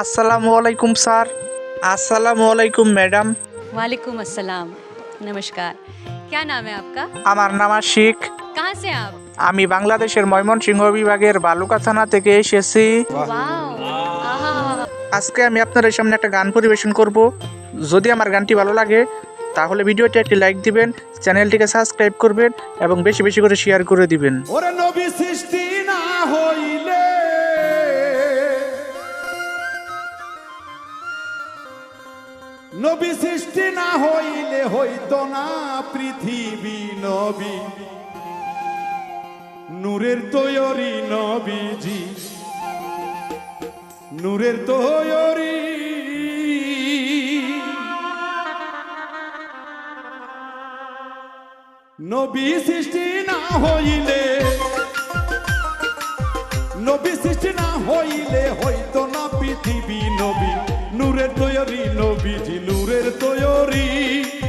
আসসালামু আলাইকুম স্যার আসসালামু আলাইকুম ম্যাডাম वालेकुम अस्सलाम नमस्कार क्या नाम है आपका আমার নাম আশিক कहाँ से हैं आप আমি বাংলাদেশের ময়মনসিংহ বিভাগের বালুকা থানা থেকে এসেছি वाओ आहा আজকে আমি আপনাদের সামনে একটা গান পরিবেশন করব যদি আমার গানটি ভালো লাগে তাহলে ভিডিওটি একটি লাইক দিবেন চ্যানেলটিকে সাবস্ক্রাইব করবেন এবং বেশি বেশি করে শেয়ার করে দিবেন ওরে নবী সৃষ্টি না হইলে নবী সৃষ্টি না হইলে হইতো না পৃথিবী নবী। নূরের তৈরি নবীজি। নূরের তৈরি। নবী সৃষ্টি না হইলে, নবী সৃষ্টি না হইলে হইতো না পৃথিবী নবী। নূরের তৈরি নবীজি নূরের তৈরি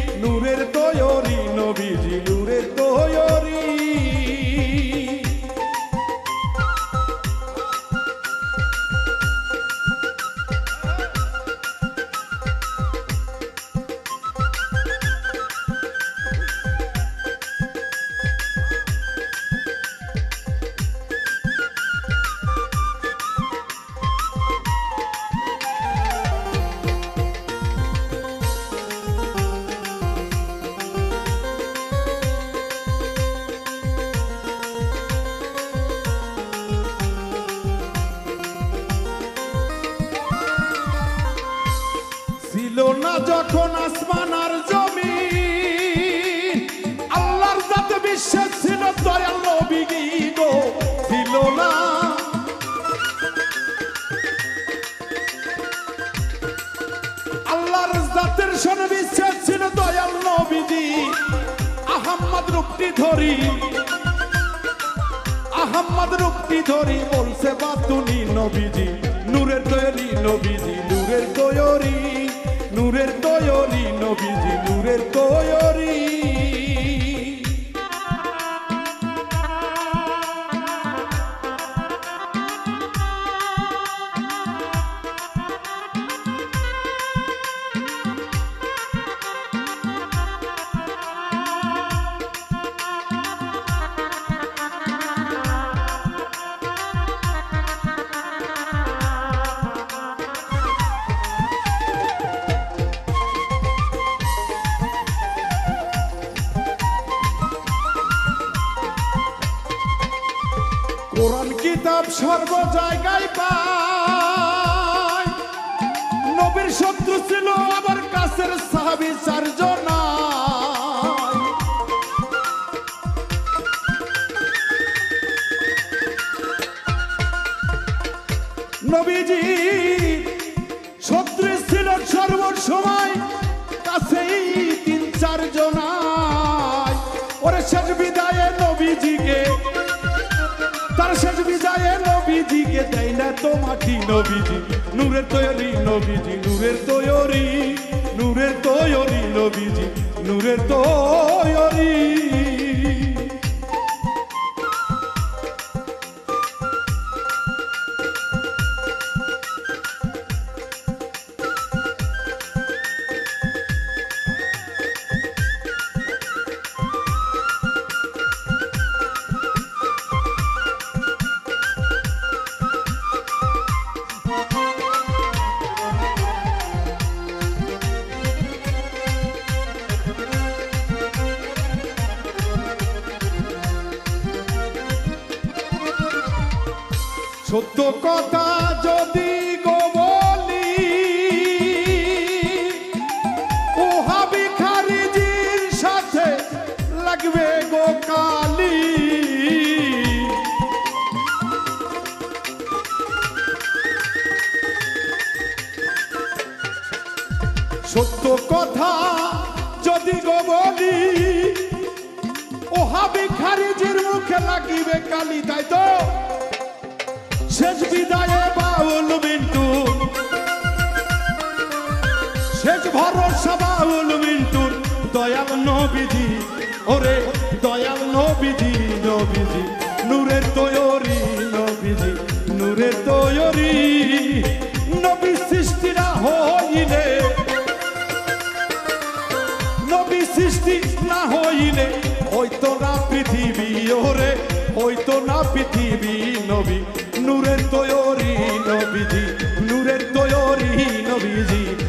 রূপটি ধরি। আহম্মদ রূপটি ধরি বলছে বাতুনি নবীজি, নূরের তৈরি নবীজি, নূরের তৈরি নূরের তৈরি নবীজি, নূরের তৈরি কোরআন কিতাব সর্ব জায়গায় পায়। নবীর শত্রু ছিল আবার কাছের সাহাবি চারজন নবীজি শত্রু ছিল সর্বসময় কাছেই তিন চার জনায় ওরে শেষ বিদায়ে। নবীজিকে তো মাটি নবীজি নূরের তৈরি নবীজি নূরের তৈরি নূরের তৈরি নবীজি নূরের তৈরি। সত্য কথা যদি সাথে লাগবে গো কালি। সত্য কথা যদি গো বলি ওহা ভিখারিজির মুখে লাগিবে কালি, তাই তো? শেষ বিদায়ে বাউল মিন্টু। শেষ ভরসা বাউল মিন্টুর। দয়াল নবীজি, ওরে দয়াল নবীজি নবীজি, নূরের তৈরি নবীজি, নূরের তৈরি নবী সৃষ্টিরা হইলে। নবী সৃষ্টি না হইলে ওই না পৃথিবী, ওরে ওই না পৃথিবী নবী। নূরের তৈরি নবীজি নূরের তৈরি নবীজি।